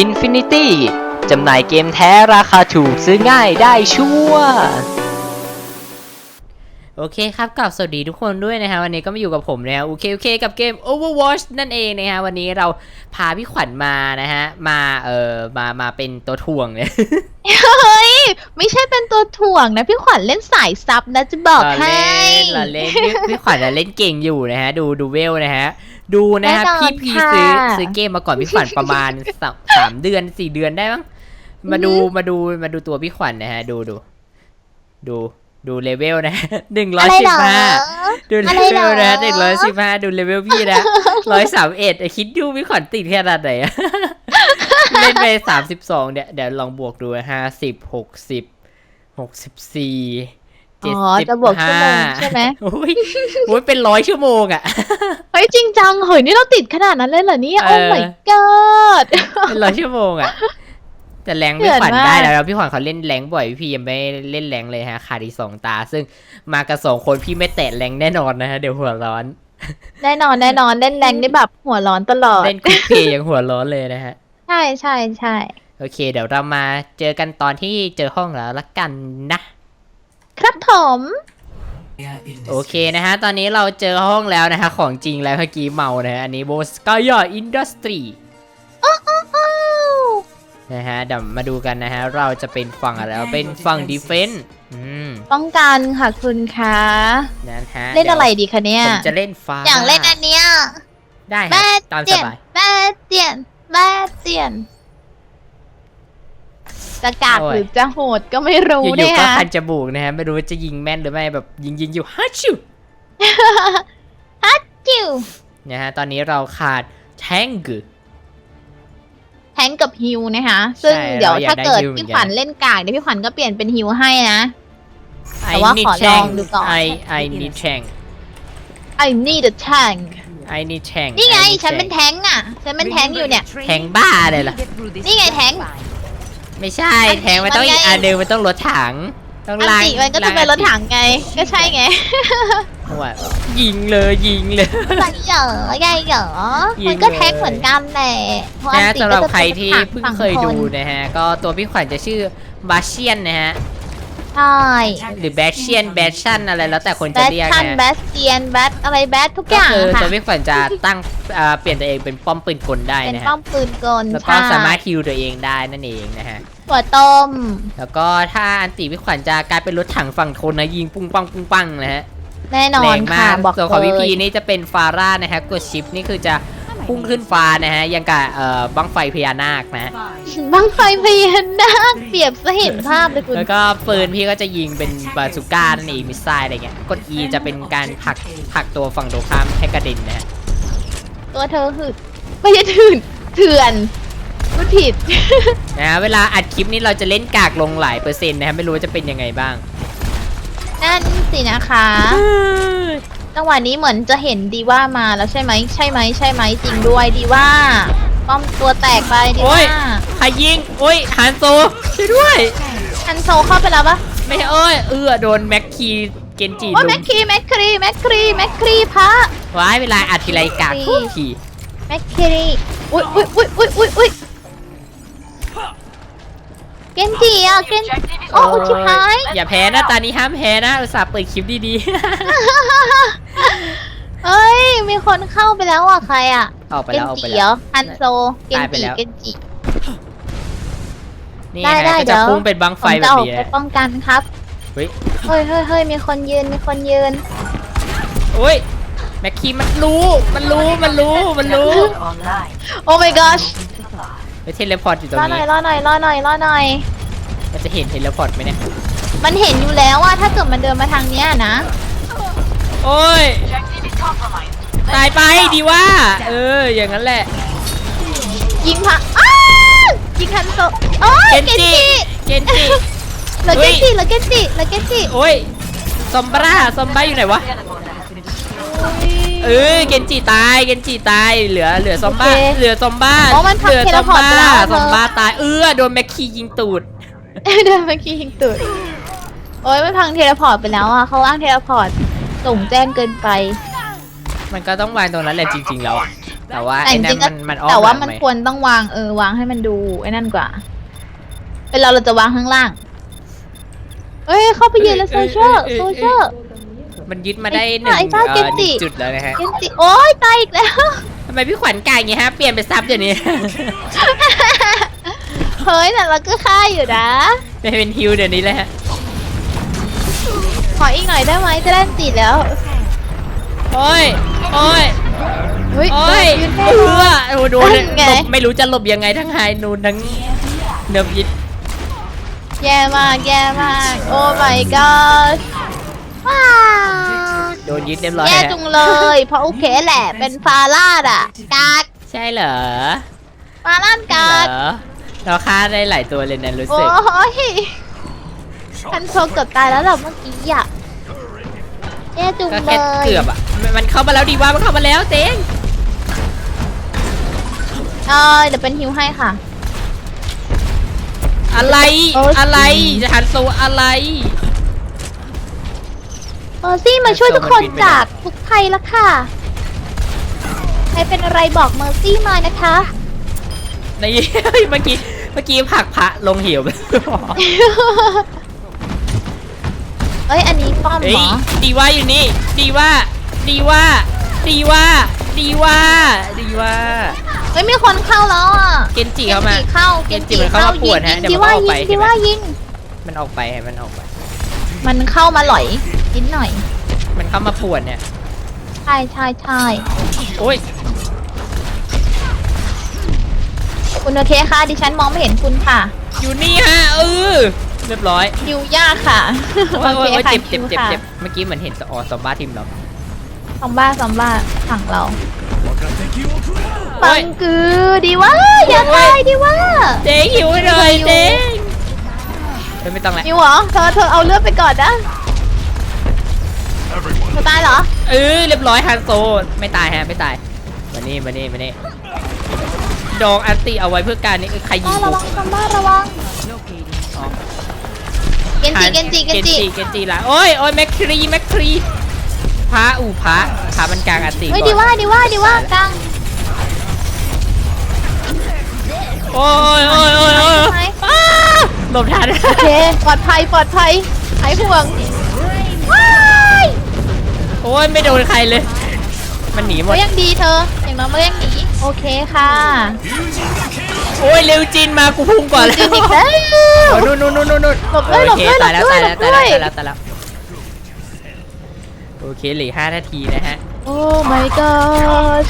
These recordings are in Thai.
Infinity จำหน่ายเกมแท้ราคาถูกซื้อง่ายได้ชัวร์โอเคครับกลับสวัสดีทุกคนด้วยนะฮะวันนี้ก็มาอยู่กับผมนะฮะโอเคโอเคกับเกม Overwatch นั่นเองนะฮะวันนี้เราพาพี่ขวัญมานะฮะมาเอ่อมามาเป็นตัวถ่วงเนี่ยเฮ้ยไม่ใช่เป็นตัวถ่วงนะพี่ขวัญเล่นสายซับนะจะบอกเราให้เล่นเราเล่นพี่พี่ขวัญน่ะเล่นเก่งอยู่นะฮะดูดูเวลนะฮะ ดูนะฮะแน่นอนพี่พีค่ะ ซื้อซื้อเกมมาก่อนพี่ขวัญ ประมาณสามสามเดือนสี่เดือนได้มั้งมาดูมาดูมาดูตัวพี่ขวัญนะฮะ ดูดูดูดูเลเวลนะหนึ่งร้อยอะไรสิเหบรอ ห้าดูเลอะไรเวเหรลอนะหนึ่งร้อยสิบห้าดูเลเวลพี่นะร้อยสามเอ็ดคิดดูพี่ขวัญติดขนาดไหนอะ เล่นไปสามสิบสองเดี๋ยวเดี๋ยวลองบวกดูห้าสิบหกสิบหกสิบสี่ เจ็ดอ๋อสิบจะบวกชั่วโมห้างใช่ไหม โอ้ยโอ้ยเป็นร้อยชั่วโมงอะเฮ้ยจริงจังเฮ้ยนี่เราติดขนาดนั้นเลยเหรอเนี่ยโอ้ เออ my god เป็นร้อยชั่วโมงอะแต่แรงเดืพี่อดขวัญมาก ได้แล้วแล้วพี่ขวัญเขาเล่นแรงบ่อย พี่พียังไม่เล่นแรงเลยฮะ ขาดอีกสองตา ซึ่งมากับสองคนพี่ไม่แตะแรงแน่นอนนะฮะ เดี๋ยวหัวร้อน แน่นอนแน่นอนเล่นแรงได้แบบหัวร้อนตลอด เล่นคุกเพย์ยังหัวร้อนเลยนะฮะ ใช่ใช่ใช่โอเค เดี๋ยวเรามาเจอกันตอนที่เจอห้องแล้วละกันนะ ครับผม โอเคนะฮะ ตอนนี้เราเจอห้องแล้วนะฮะ ของจริงแล้วเมื่อกี้เมานะฮะ อันนี้โบสกายอินดัสทรีอ้าวนะฮะเดี๋ยวมาดูกันนะฮะ เราจะเป็นฝั่งอะไรเราเป็นฝั่งดีเฟนต์อืมป้องกันค่ะคุณคะนะฮะ เล่นอะไรดีคะเนี่ย ผมจะเล่นฟ้า อยากเล่นอันเนี้ย ได้คแม่รับตามสเตียนบายแม่เตียนแม่เตียน จะกากหรือจะโหดก็ไม่รู้อยู่เนี่ๆยก็คันจมูกนะฮะไม่รู้ว่าจะยิงแม่นหรือไม่แบบยิงยิงๆอยู่ฮัชชิวจิวนะฮะตอนนี้เราขาดแทงก์แทงกับฮิวนะคะซึ่งใช่เดี๋ยวเราอยากถ้าเกิดได้ฮิวเหมือนพี่กันขวัญเล่นกากเดี๋ยวพี่ขวัญก็เปลี่ยนเป็นฮิวให้นะไอ้แต่ว่านี่ขอแทลองงดูก่อน ไอไอนี่แทง I need a tank ไอนี่แทง นี่ไงอ้ฉันเป็นแทงค์อะ ฉันเป็นแทงค์อยู่เนี่ย แทงบ้าเลยล่ะ นี่ไงแทงค์ ไม่ใช่อันแทงมันต้องมันไงอีกอันหนึงมันต้องรถถัง ต้องอันล้างติมันก็จะเป็นรถถังไง ก็ใช่ไงล้างว่ายิงเลยยิงเลยใหญ่เหรอใหญ่เหรอยิงมันก็แทงค์เหมือนกันแหละเพราะอันนะติสำหรับก็จะใครเป็นที่ถังเพิ่งฝั่เคยนดูนะฮะ ก็ตัวพี่ขวัญจะชื่อบาเชียนนะฮะ ใช่หรือแบชเชียนแบชชั่นอะไรแล้วแต่คนแบจะทเรียกชันนะแบฮะสเตียนแบทอะไรแบททุกอก็ย่างคือค่ะ ตัวพี่ขวัญจะตั้งเอ่อเปลี่ยนตัวเองเป็นป้อมปืนกลได้เป็นนะป้อฮะมปืนกลแล้วก็ใช่สามารถฮิวตัวเองได้นั่นเองนะฮะ หัวต้ม แล้วก็ถ้าอันติพี่ขวัญจะกลายเป็นรถถังฝั่งทนนะยิงปุ้งปังปุ้งปังนะฮะแน่นอแรนงค่ะมากบอกส่วนของเลพี่พียนี่จะเป็นฟาร่านะฮะกดชิปนี่คือจะ พุ่งขึ้นฟ้านะฮะยังกับเอ่อบังไฟพญานาคนะบังไฟพญานาคเปรียบซะเห็นภาพเลยคุณแล้วก็ปืนพี่ก็จะยิงเป็นบาซูก้านั่นเองมิสไซล์อะไรเงี้ยกด E จะเป็นการผลักผลักตัวฝั่งตรงข้ามให้กระเด็นนะฮะตัวเธอหืดไม่ใช่ถื่นเถื่อนพูดผิด นะฮะเวลาอัดคลิปนี้เราจะเล่นกากลงหลายเปอร์เซ็นต์นะฮะไม่รู้ว่าจะเป็นยังไงบ้าง นั่นสินะคะ จังหวะนี้เหมือนจะเห็นดีว่ามาแล้วใช่ไหมใช่ไหมใช่ไหมจริงด้วยดีว่าป้อมตัวแตกไปดีโอ้ว่ายใครยิงโอ้ยฮันโซช่วยด้วย ฮันโซเข้าไปแล้วปะไม่ใช่เอ้ยเอื้อโดนแม็กคีเกนจิโอ้ยลุแม็มกครีแม็กครีแม็กครีแม็กครีพระ ว้ายเวลาอัดทีไรกากทุกที แม็กครีอุ้ยอุ้ยอุ้ยอุ้ยอุ้ยอุ้ย เกนจิอะเกนโอ้อุยชิบหายอย่าแพ้นะตานี้ห้ามแพ้นะอุตส่าห์เปิดคลิปดีเอ้ย มีคนเข้าไปแล้วอะใครอะๆออกไปเกแล้นวออกไปจิแล้เหรวอฮันโซเกนตายไปจิแล้ว เกนจิ นี่ได้ฮะได้ก็เดี๋จะยว พุ่งเป็นบังไฟผมแบจะบออกนี้ ไปนะป้องกันครับเฮ้ย เฮ้ยเฮ้ยเฮ้ยมีคนยืนมีคนยืน โอ้ยแม็กคีมันรู้ มันรู้มันรู้มันรู้ โอ้ my gosh ไปเทเลพอร์ตอยู่ตรงรอหน่อนี้ยรอหน่อยรอหน่อยรอหน่อย มันจะเห็นเทเลพอร์ตไหมเนี่ยมันเห็นอยู่แล้วว่าถ้าเกิดมันเดินมาทางเนี้ยนะ โอ้ยตายไปดีว่า เออ อย่างนั้นแหละ ยิงพะอ้าวยิงฮันโซโอ้ยเกเกนนจิ จิเกนจิ เหลือเฮ้เกยนจิเหลือเกนจิเหลือเกนจิโอ้ยซอมบ้าซอมบ้าอยู่ไหนวะ เออเกนจิตายเกนจิตายเหลือเหลือซอมบ้าโอเคเหลือซอมบ้าอ๋อมันพังเหลือเทซเลอมพอร์ตบ้าไปแล้ว ซอมบ้าเธอตายเออโดนแม็กคียิงตูดเดินเมื่อกี้ยิงตุดโอ้ยมันพังเทเลพอร์ตไปแล้วอะเขาอ้างเทเลพอร์ตส่งแจ้งเกินไป มันก็ต้องวางตรงนั้นแหละจริง ๆ แล้วอะแต่ว่าแต่ไอ้จนั่รินงๆก็มันมันอ้อมแต่ว่าหลังมันไหควรต้องวางเออวางให้มันดูไอ้นั่นกว่า เป็นเราเราจะวางข้างล่าง เอ้ยเข้าไปยืนเลยโซเชียลโซเชียล มันยึดมาได้หไอ้นึ่งบ้าเอ่อเกมหจินึ่งจุดแล้วนะฮะเกนจิโอ้ยตายอีกแล้ว ทำไมพี่ขวัญกลางอย่างงี้ฮะ เปลี่ยนเป็นซับเดี๋ยวนี้ เฮ้ยแต่เราก็ฆ่าอยู่นะไม่เป็นฮิวเดี๋ยวนี้เลยฮะ ขออีกหน่อยได้ไหมจะได้ติดแล้ว โอ้ย โอ้ย เฮ้ยโอ้ยยืนเอแน่นอนอโอ้โหโดนนั่นไง หลบไม่รู้จะหลบยังไงทั้งไฮนูนทั้งเนิบยิดแย่มากแย่มาก โอ้ my god ว้าโดนยึดเรียบร้อยแย่ฮะจุงเลย เพราะโอเคแหละ เป็นฟาลาดอะกากใช่เหรอฟาลาดเหกากรอเราฆ่าได้หลายตัวเลยนะรู้โอ้สึกยคันโชเกือบตายแล้วเหรอเมื่อกี้อะแย่จุงก็เลแค่ยเกือบอะมันมันเข้ามาแล้วดีว่ามันเข้ามาแล้วเต้งเออเดี๋ยวเป็นฮิวให้ค่ะ อะไรโอ้ยอะไรจะหันโซอะไร เมอร์ซี่มาช่วยทุกคนมันบินไปไหนจากทุกภัยแล้วค่ะ ใครเป็นอะไรบอกเมอร์ซี่มานะคะ ในเมื่อกี้เมื่อกี้ผลักพระลงเหวไปเอ้ย อันนี้ป้อมเฮ้เหรยอดีว่าอยู่นี่ ดีว่า ดีว่า ดีว่า ดีว่า ดีว่า เฮ้ยมีคนเข้าแล้วอะเกนจิเข้ามา เข้าเกนจิมันเข้ามาปวดฮะยิงเดี๋ยวยิงมันก็ออกไปยิงเห็นไหมว่ายิง มันออกไปให้มันออกไป มันเข้ามาหลอย นิดหน่อยมันเข้ามาปวดเนี่ย ใช่ใช่ใช่โอ้ย คุณโอเคค่ะ ดิฉันมองไม่เห็นคุณค่ะอยู่นี่ฮะเออเรียบร้อยยิวยากค่ะโอ้ยโอ้ยโอ้ยค่ะเจ็บเจ็บยิวเจ็บค่ะเจ็บเมื่อกี้เหมือนเห็นอ๋อซอมบ้าทีมเราซอมบ้าซอมบ้าฝั่งเราโอ้ปัยงกือดีว่าอย่าโอ้ยตายดีว่าเจ๊หิวให้หน่อยหิวเจ๊เฮ้ยไม่ต้องแล้วยิวเหรอเธอเธอเอาเลือดไปก่อนนะ เธอตายเหรอ เออเรียบร้อยฮันโซไม่ตายฮะไม่ตายมานี่มานี่มานี่ดองอันติเอาไว้เพื่อการนี้เอ้ยใครยิอ้างวระกูวังซอมบ้าระวัง อ๋อเกนจิ เกนจิ เกนจิเกนจิละโอ้ยโอ้ยแมคครีแมคครีพระอูพระพระมันกลางอันติก่เฮ้ยอนดีว่าดีว่า ดีว่ากลางโอ้ยโอ้ยโอ้ยโอ้ยไหมอ้าหลบทัน โอเค ปลอดภัย ปลอดภัยหายห่วงว้าย โอ้ยไม่โดนใครเลย มันหนีหมก็ดยังดีเธอ อย่างน้อยมันก็ยังหนี โอเคค่ะโอ้ยเร็วจินมากูพุ่งก่อนแล้วจริงอีกแล้ว โอ้ยนู่นนู่นนู่นนู่นนู่นหลบด้วยหลบด้วยโอเคตายแล้วหลบด้วย ตายแล้วหลบด้วยตายแล้วตายแล้วตายแล้วโอเคเหลือห้านาทีนะฮะ โอ้ my god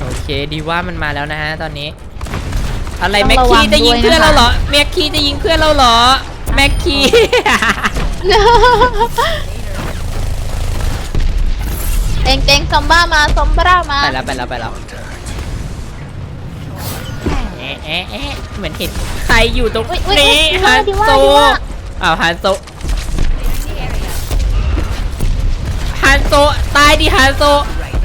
โอเคดีว่ามันมาแล้วนะฮะตอนนี้ อะไรต้องแม็กระวัคีงจะยิงด้วยเพื่อนนะคะเราเหรอแม็กคีจะยิงเพื่อนเราเหรอแม็กคี เต็งเต็งซอมบ้ามาซอมบ้ามาไปแล้วไปแล้วไปแล้วแอะแอะแอะเหมือนเห็นใครอยู่ตรงอุ๊ยอุ๊ยนี้อุ๊ยฮันดีว่าโซดีว่าอ้าวฮันโซฮันโซตายดิฮันโซ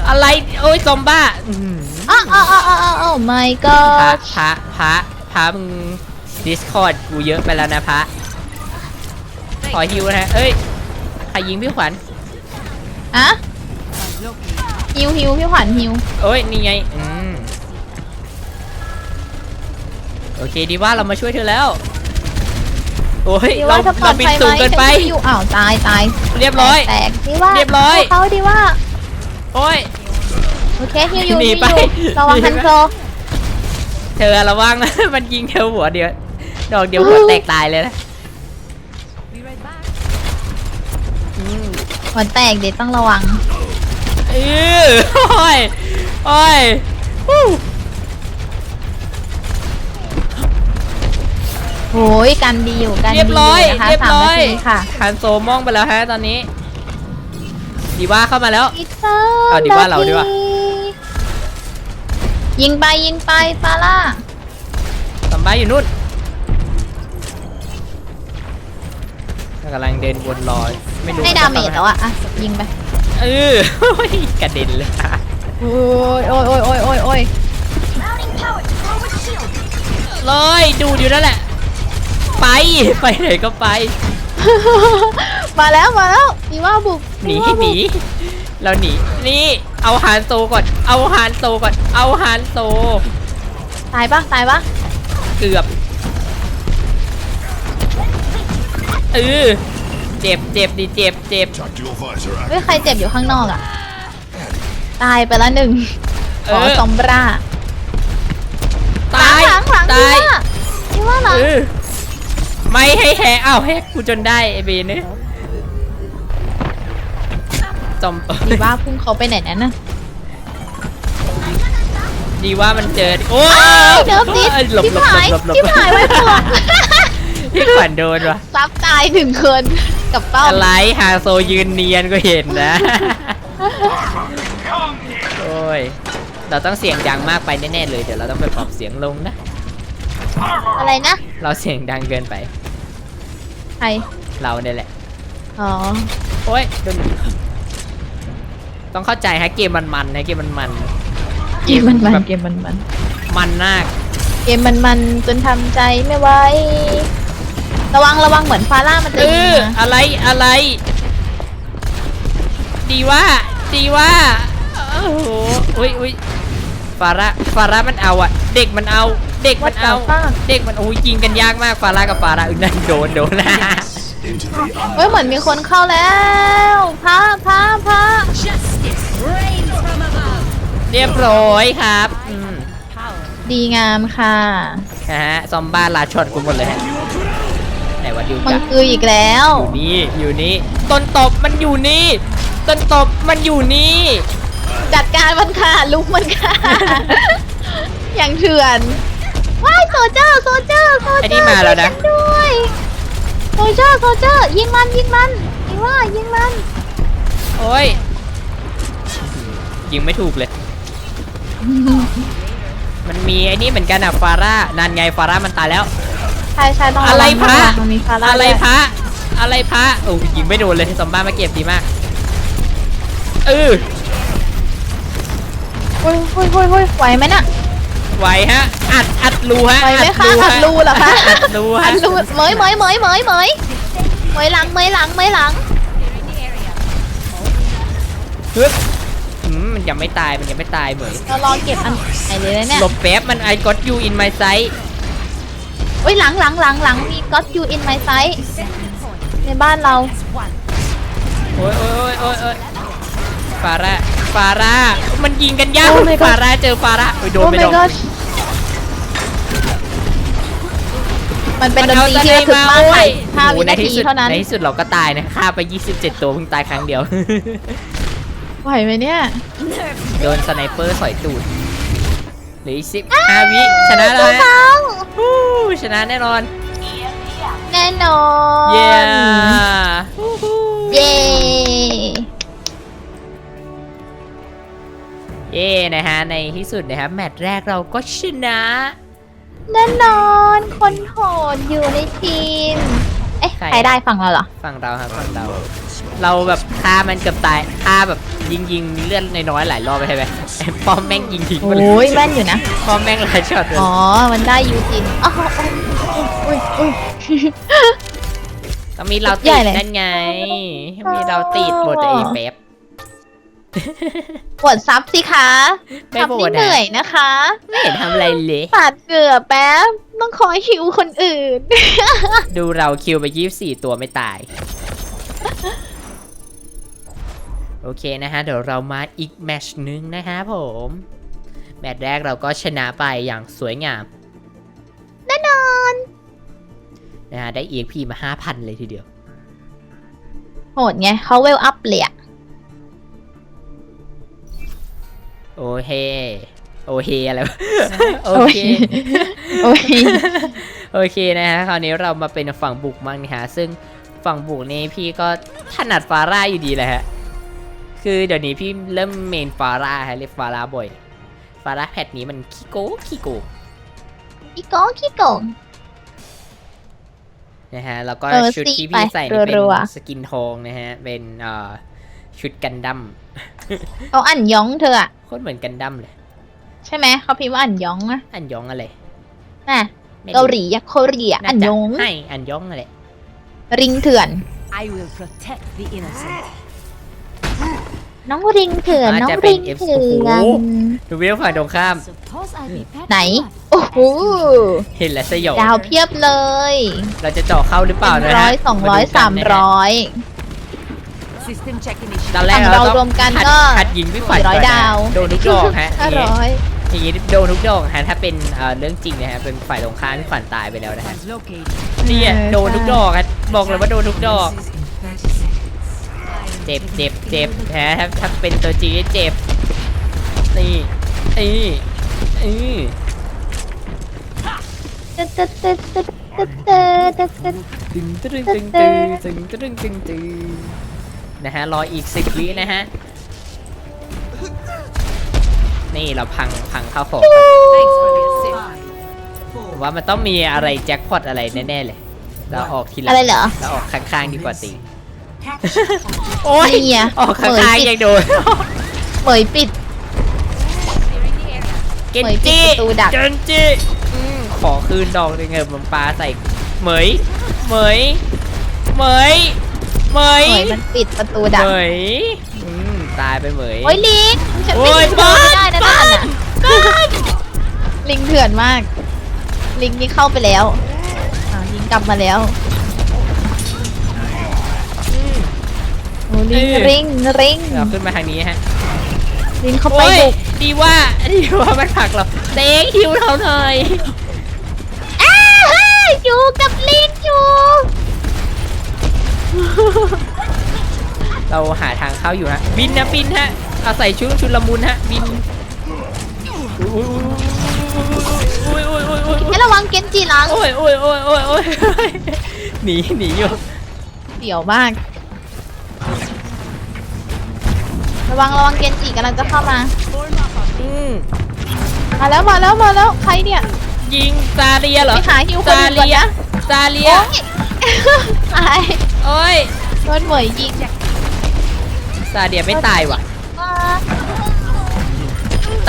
อะไรโอ้ยซอมบ้าอื้อหือ อ้าวอ้าวอ้าวอ้าวอ้าว my พระ god พระ พระ พระมึง Discord กูเยอะไปแล้วนะพระ ขอฮิวนะฮะเอ้ยใครยิงพี่ขวัญอะฮิวฮิวพี่ขวัญฮิวเอ้ยนี่ไงอืมโอเคดีว่าเรามาช่วยเธอแล้ว โอ้ยดีเราว่าจะปลอเราดบินภัยไหสูมงเกินไป ฉัอยู่อ้าวตายตายเรียบร้อย แตกดีว่าเรียบร้อย เขาดีว่าโอ้ย โอเคฮิวอยู่หนีฮิวไปอยู่ระวังหนีไปฮันโซเธอระวังนะ มันยิงเธอหัวเดียว ดอกเดียวหัวแตกตายเลยนะ หัวแตกเด็ดต้องระวังเออโอ้ยโอ้ยฮู้โอ้ยกันดีอยู่กันดีเรียบร้อยนะคะเรียบสามร้อนายทีค่ะฮันโซมองไปแล้วฮะตอนนี้ ดีว่าเข้ามาแล้ว อีกสามเอาดีว่าเราดีกว่านทียิงไปยิงไปฟาร่าสัมบ้าอยู่นู่นกำลังเดินวนลอย ไม่รู้ให้ดาเมจแล้วอะอะยิงไปเออโอ้ยกระเด็นเลยโอ้ยโอ้ยโอ้ยโอ้ยโอ้ยโอ้ยลอยดูดอยู่นั่นแหละ ไปไปไหนก็ไปมาแล้วมาแล้วดีว่าบุกหนีดีว่าหบุนีกเราหนีนี่เอาฮานโซก่อน เอาฮานโซก่อน เอาฮานโซตายปะตายปะเกือบเออ เจ็บเจ็บดิเจ็บเจ็บ Tactical visor เฮ้ย active. ใครเจ็บอยู่ข้างนอกอะตายไปละหนึ่งเอขออซอมบราตายหลังหลังตายพี่ว่าหลังเออไม่ให้แฮกอ้าวแฮกกูจนได้ไอ้เบนเนี่ยจอมดีว่าพุ่งเขาไปไหนนั่นน่ะ ดีว่ามันเจอโอ้อ้ายเนิร์ฟดิสหลบชิบหลบหายหลบหลบชิบหายไว้พวกพี่ขวัญโดนวะซับตายหนึ่งคน กับเป้าอะไรฮาโซยืนเนียนก็เห็นนะ โอ้ย เราต้องเสียงดังมากไปแน่ๆเลย เดี๋ยวเราต้องไปปรับเสียงลงนะ อะไรนะเราเสียงดังเกินไป ใครเราเนี่ยแหละ อ๋อโอ้ยโดนต้องเข้าใจฮะเกมมันมันๆนะเกมมันมันเกมมันมันแบบเกมมันมันมันมาก เกมมันมันจนทำใจไม่ไหว ระวังระวังเหมือนฟาร่ามันเอจะยิงอนะอะไรอะไร ดีว่า ดีว่าโอ้โหอุ้ยอุ้ยฟาร่าฟาร่ามันเอาอะเด็กมันเอา เด็กมันเอา เด็กมันโอ้ยยิงกันยากมากฟาร่ากับฟาร่าอึนั่นโดนโดนนะ Into the เฮ้ยเหมือนมีคนเข้าแล้วพระพระพระ Justice reigns from above. เรียบร้อยครับอืมดีงามค่ะ นะฮะซอมบ้าลาช็อตกูหมดเลยฮะ ไหนวะดิวมันกะคืออีกแล้ว อยู่นี่อยู่นี่ต้นตบมันอยู่นี่ต้นตบมันอยู่นี่ จัดการมันค่ะ ลุกมันค่ะ อย่างเถื่อน ว้ายโซเจอร์โซเจอร์โซเจอร์ไอ้นี่มาแล้วนะ ช่ยกัด้วยโซเจอร์โซเจอร์ยิงมันยิงมันยิงว่ายิงมันโอ้ยยิงไม่ถูกเลย มันมีไอ้นี่เหมือนกันอะฟาร่านันไงฟาร่ามันตายแล้ว ใช่ใช่ต้องอะไรวังพระมากมันมีฟาร่าอะไรด้วยพระ อะไรพระโอ้ยยิงไม่โดนเลยซอมบ้ามาเก็บดีมากเออโอ้ยโอ้ยโอ้ยโอ้ยไหวไหมน่ะ ไหวฮะ อัดอัดรูฮะไหวไหมคะอัดรูเหรอคะอัดรูฮะอัดรูเหมยเหมยเหมยเหมยเหมยเหมยหลังเหมยหลังเหมยหลังฮึบอืมมันยังไม่ตายมันยังไม่ตายเหมยเรารอเก็บอันไหนเลยนะเนี่ยหลบแป๊บมัน I got you in my sight โอ้ยหลังหลังหลังหลังมี got you in my sight ในบ้านเราโอ้ยโอ้ยโอ้ยโอ้ยฟาร่าฟาร่ามันยิงกันยาก Oh my god ฟาร่าเจอฟาร่าโอ้ยโดนโอ้ไป my โดน god มันเป็นดนตรีที่ระทึกมากค่ะห้าโอ้วิโหในนาทีที่สุดเท่านั้นในที่สุดเราก็ตายนะฆ่าไป 27 ตัวเพิ่งตายครั้งเดียว ไหวไหมเนี่ย โดนสไนเปอร์สอยตูด เหลืออีกสิบห้าวิชนะแล้วตัวฮะเขาฮู้ชนะแน่นอน แน่นอนเย้เย้เย้นะฮะในที่สุดนะครับแมตช์แรกเราก็ชนะ แน่นอน คนโหดอยู่ในทีม เอ๊ะใครใครได้ฝั่งเราเหรอ ฝั่งเราครับฝั่งเรา เราแบบฆ่ามันเกือบตายฆ่าแบบยิงยิงเลือดน้อยๆหลายรอบไปใช่ไหมไอ้ป้อมแม่งยิงทิ้งหมดเลโอ้ยยแม่นอยู่นะ ป้อมแม่งหลายช็อตเลยอ๋อ มันได้ยูจินอ๋ออุ้ยอุ้ย ก็มีเราใหติญ่ดเลยนั่นไง มีเราติดหมดไอ้แป๊บ ปวดซับสิคะไม่ซับปวนี่ดเหนื่อยอะนะคะไม่เห็นทำอะไรเลย ปาดเหงื่อแป๊บ ต้องคอยหิวคนอื่น ดูเราคิวไป24ตัวไม่ตาย โอเคนะฮะ เดี๋ยวเรามาอีกแมตช์หนึ่งนะฮะผม แมตช์แรกเราก็ชนะไปอย่างสวยงามแน่นอน นะฮะ ได้ EXP มา 5,000 เลยทีเดียว โหดไงเขาเวลอัพเลยอะ โอเคโอเคอะไรวะโอเคโอ้ยโอเคนะฮะคราวนี้เรามาเป็นฝั่งบุกมั่งนะฮะซึ่งฝั่งบุกนี่พี่ก็ถนัดฟาร่าอยู่ดีแหละฮะคือเดี๋ยวนี้พี่เริ่มเมนฟาร่าฮะเรียกฟาร่าบ่อยฟาร่าแพทนี้มันขี้โกงขี้โกงขี้โกงขี้โกงนะฮะแล้วก็เออชุดที่สิพี่ใส่นี่เป็นรัวสกินทองนะฮะเป็นเอ่อ ชุดกันดั้มเขาอันยองเธออะโคตรเหมือนกันดั้มเลย ใช่ไหมเขาพิมพ์ว่าอันยองนะอันยองอะไรน่ะไม่รู้เกาหลีอะเกาหลีอะน่าอันจะยองให้อันยองอะไรริงเถื่อน I will protect the innocent. น้องริงเถื่อนอาจน้องจะเป็รินง F เถื่อนโอ้โหดูเวลฝั่งตรงข้าม Suppose I be pet ไหน blood. โอ้โหเห็นแล้วสยองดาวเพียบเลย เราจะเจาะเข้าหรือเปล่านะร้ฮะอยสองร้อยดูกัสานมนะฮะร้อย System check initiated. ตอนแรกฝั่งเราเราต้องรวมกันหัดก็หัดยิงพี่ขวัญสี่ร้อยก่นนะดาว โดนทุกดอกฮะห้าร้อยอย่างนี้โดนทุกดอกฮะถ้าเป็นเอ่อเรื่องจริงนะฮะเป็นฝ่ายตรงข้ามพี่ขวัญตายไปแล้วนะฮะ Located. เนี่ยโดนทุกดอกฮะบอกเลยว่าโดนทุกดอก This is in 30 seconds. เจ็บเจ็บเจ็บฮะถ้าถ้าเป็นตัวจริงเจ็บนี่นี่นี่ตึ๊ดตึ๊ดตึ๊ดตึ๊ดตึ๊ดตึ๊ดตึ๊ดตึ๊ดตึงตึงตึงตึงตึงตึงตึงตึง นะฮะรออีกสิบวินะฮะ นี่เราพังพังข้าวของกัน Thanks for the assist. ผมว่ามันต้องมีอะไรแจ็คพอตอะไรแน่ๆเลย เราออกทีหลังอะไรเหรอ เราออกข้างๆดีกว่าตีโอ้ยนี่ไงออกข้างเหมยปิดๆยังโดนเหมยปิด เกนเหมยปิดจิประตูดัก เกนจิอืมขอคืนดอกหนึ่งเถอะมันปลาใส่เหมยเหมยเหมย เหมยเหมยมันปิดประตูดักเหมยอืมตายไปเหมย โอ้ยลิงฉันโอ้ไม่ยเดินไม่ได้นะบ้านั่นน่ะลิงเถื่อนมาก ลิงนี่เข้าไปแล้วอ่าลิงกลับมาแล้วโอ้ลิงริงริงเราขึ้นมาทางนี้ฮะลิงเข้าไปโอ้ยบุกดีว่าดีว่ามันผลักเราเต็งหิวเราหน่อย อ้าเฮ้ยอยู่กับลิงอยู่ เราหาทางเข้าอยู่ฮะ บินนะบินฮะเอาใส่ชุดชุดละมุนฮะ บินอุ้ยอุ้ยอุ้ยอุ้ยอุ้ยอุ้ยให้ระวังเกนจิหลังโอ้ยโอ้ยโอ้ยโอ้ยโอ้ยหนีหนีอยู่เดี่ยวมาก ระวังระวังเกนจิกำลังจะเข้ามา อืมมาแล้วมาแล้วมาแล้วใครเนี่ยยิงซาเลียเหรอไปหาฮิวคนซาอื่นก่อนเลียนะซาเลียโอ้ย ตายโอ้ยโดนเหมยยิงซาเลียไม่ตายว่ะมา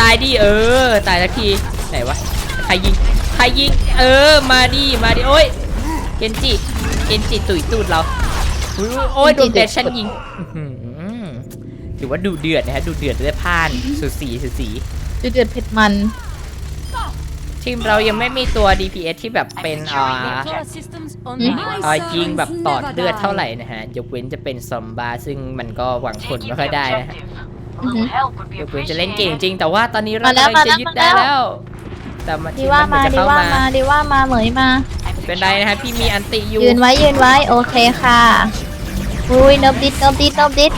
ตายดิเออ ตายสักที ไหนวะ ใครยิง ใครยิง เออ มาดิ มาดิ โอ้ยเกนจิ เกนจิตุยตูดเราอุ๊ยโอ้ยโดนแบชชั่นยิงอื้อหือถือว่าดูเดือดนะฮะ ดูเดือดได้ผ่าน สุดสีสุดสีเดือดเผ็ดมัน ทีมเรายังไม่มีตัว DPS ที่แบบเป็นอ่า Solar systems on Hmm? my อ่ายิง sons แบบตอด never เลือด die. เท่าไหร่นะฮะ ยกเว้นจะเป็นซอมบาซึ่งมันก็หวังผลไม่ค่อยได้นะฮะอือหือยกเว้นจะเล่นเก่งจริง แต่ว่าตอนนี้เรามาแล้วกำลังจะมาแล้วยึดมาได้แล้วแล้ว แต่มันดีว่าเหมาอนจะดีเข้าว่ามามาดีว่ามาเหมยมา เป็นไรนะฮะพี่มีอันติอยู่ยืนไว้ยืนไว้โอเคค่ะอุ้ยเนิบดิดเนิบดิดเนิบดิด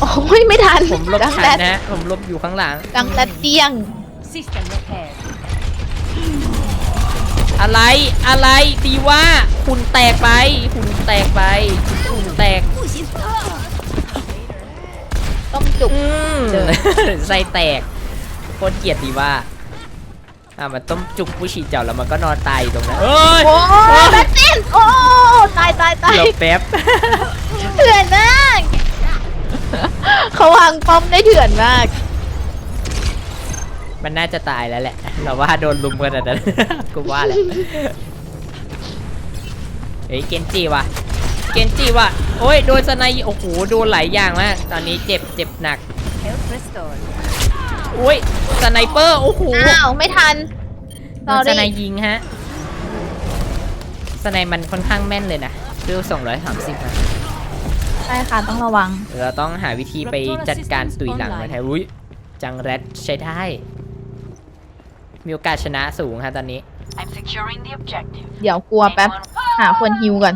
โอ้ยไม่ทันผมหลบดังทัแดนดนะฮะผมหลบอยู่ข้างหลังดังแดดเดี้ยง System repaired. อะไรอะไรดีว่าคุณแตกไปคุณแตกไปคุณแตกต้มจุกอืมเจอไส้แตกโคตรเกลียดดีว่าอะมันต้มจุกผู้ฉีดเจ้าแล้วมันก็นอนตายอยู่ตรงนั้นเอ้ยโอ้ยแบทเต้นโอ้ตายตายตายหลบแป๊บเถื่อนมากเขาวางป้อมได้เถื่อนมาก มันน่าจะตายแล้วแหละ เราว่าโดนลุมกันแต่นั้นกูว่าแหละเฮ้ยเกนจิว่ะเกนจิว่ะโอ้ยโดนสไนด์โอ้โหโดนหลายอย่างมากตอนนี้เจ็บเจ็บหนัก Health restored. โอ้ยสไนเปอร์โอ้โหอ้าวไม่ทันโดนสไน sorry ยิงฮะสไนมันค่อนข้างแม่นเลยนะคือ230นะใช่ค่ะต้องระวัง เราต้องหาวิธีไปจัดการตุยหลังมันให้อุ้ยจังแรดใช้ได้ มีโอกาสชนะสูงฮะตอนนี้เดี๋ยวกลัวแป๊บ หาคนฮิวก่อน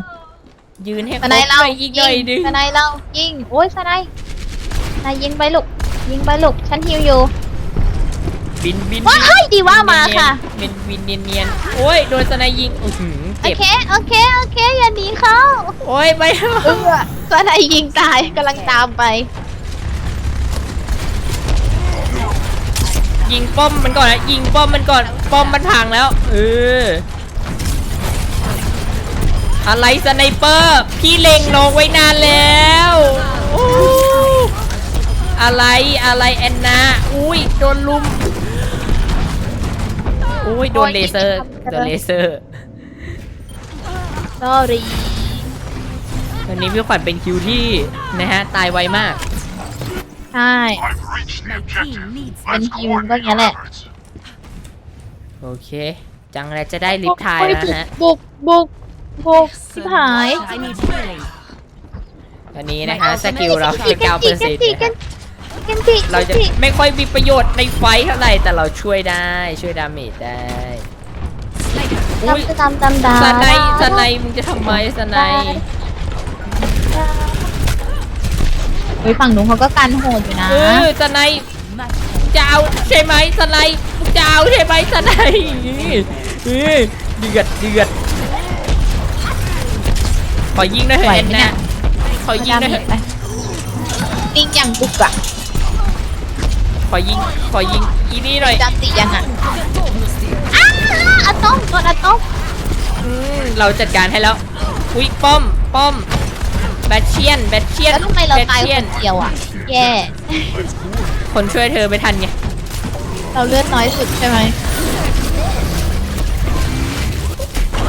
ยืนให้คสรบไนด์เราหน่อยอีกหน่อยนึงสไนด์เรายิง โอ้ยสไนด์สไนด์ยิงไปลูก ยิงไปลูก ฉันฮิวอยู่ บินบินว้ายดีว่ามาค่ะ บินบินเนียนเนียนๆโอ้ยโดนสไนด์ยิงอื้อหือโอเจ็บเค โอเค โอเค อย่าหนีเขาโอ้ยไป เออสไนด์ยิงตายกำลังตามไป ยิงป้อมมันก่อนนะยิงป้อมมันก่อนป้อมมันพังแล้วเอออะไรสไนเปอร์พี่เล็งลงไว้นานแล้วโอ้อะไรอะไรแอนนาอุ้ยโดนลุมอุ้ยโดนเลเซอร์โดนเลเซอร์ sorry วันนี้พี่ขวัญเป็นคิวที่นะฮะตายไวมาก ใช่ I've reached the My objective. team needs Bên Let's kia có nghĩa là- coordinate efforts. โอเค จังแล้วจะได้ลิฟต์ทายแล้วนะฮะ บุกบุกบุกชิบหาย I need healing. ตอนนี้นะคะสกิลเรากันแค่จิเก้าเปกัอนร์จิเซ็นกันต์จิกันจิกันจิเราจะกันจิไม่ค่อยมีประโยชน์ในไฟท์เท่าไหร่ แต่เราช่วยได้ช่วยดาเมจได้อุ้ยดำดำดำดำสไนสไนมึงจะทำไมสไนเฮ้ยฝั่งนู้นเขาก็กันโหดอยู่นะ เออสไนจะเอาใช่ไหมสไนมึงจะเอาใช่ไหมสไนเออเดือดเดือดขอยิงหนะเถไหวอะไหมแอนเนี่นายขอยิงหนะเถอะปิงอย่างบุกอะขอยิงขอยิงอีนี่หน่อยจำติยังอะอ้าอะต้มโดนอะต้มอืมเราจัดการให้แล้วอุ้ยป้อมป้อม แบทเชียนแบทเชียนแล้วทำไมเราแบทตายเชีคยนนเดียวอะแย่ คนช่วยเธอไม่ทันไงเราเลือดน้อยสุดใช่ไหม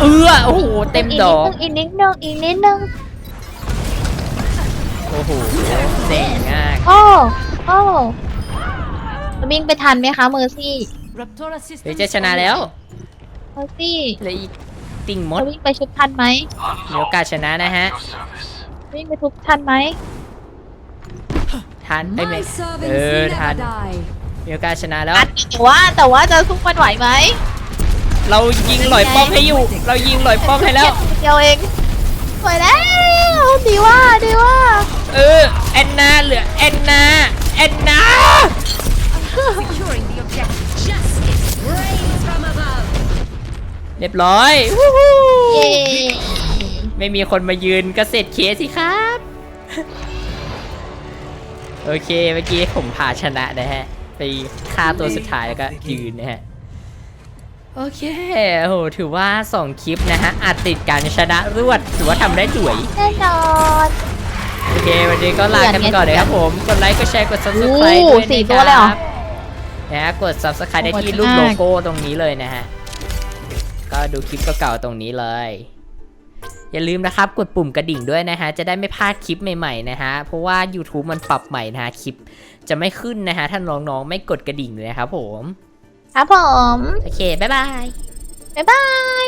เออโอ้โหเต็มดอกอีกนิดนึงอีกนิดนึง โอ้โหเจ๋งมากโอ้ โอ้เราวิ่งไปทันไหมคะเมอร์ซี่ Raptora เดี๋ยว systems จะชนะแล้วเมอร์ซี่เหลยอีกติ่งมดเราวิ่งไปชุบทันไหมมีโอกาสชนะนะฮะ วิ่งไปทุบทันไหมทันไอ้ยไม่ My servants เออ never ทัน die. มีโอกาสชนะแล้ว อัดแต่ว่าแต่ว่าจะสู้มันไหวไหมเรายิงหลอยป้อมให้อยู่ เรายิงหลอยป้อมให้แล้ว เดียวเองไหวแล้ว ดีว่าดีว่าเออแอนนาเหลือแอนนาแอนนา Securing the objective. Justice reigns from above. เรียบร้อยวู้ฮู้เย้ ไม่มีคนมายืนก็เสร็จเคสสิครับ โอเคเมื่อกี้ผมพาชนะนะฮะ ไปฆ่าตัวสุดท้ายแล้วก็ยืนนะฮะ โอเคโหถือว่า 2 คลิปนะฮะอาจติดการชนะรวดถือว่าทำได้สวย แน่นอนโอเค วันนี้ก็ลากันไปก่อนเลยครับผม กดไลค์ กดแชร์ กด subscribe โอ้ด้วยสี่นะตัวคเลยเหรรัอบนะฮะกด subscribe ได้ที่โหดรูปมากโลโก้ตรงนี้เลยนะฮะ ก็ดูคลิปเก่าๆตรงนี้เลย อย่าลืมนะครับกดปุ่มกระดิ่งด้วยนะฮะจะได้ไม่พลาดคลิปใหม่ๆนะฮะเพราะว่า YouTube มันปรับใหม่นะฮะคลิปจะไม่ขึ้นนะฮะถ้าน้องๆไม่กดกระดิ่งเลยนะครับผม ครับผม โอเคบ๊ายบาย บ๊ายบาย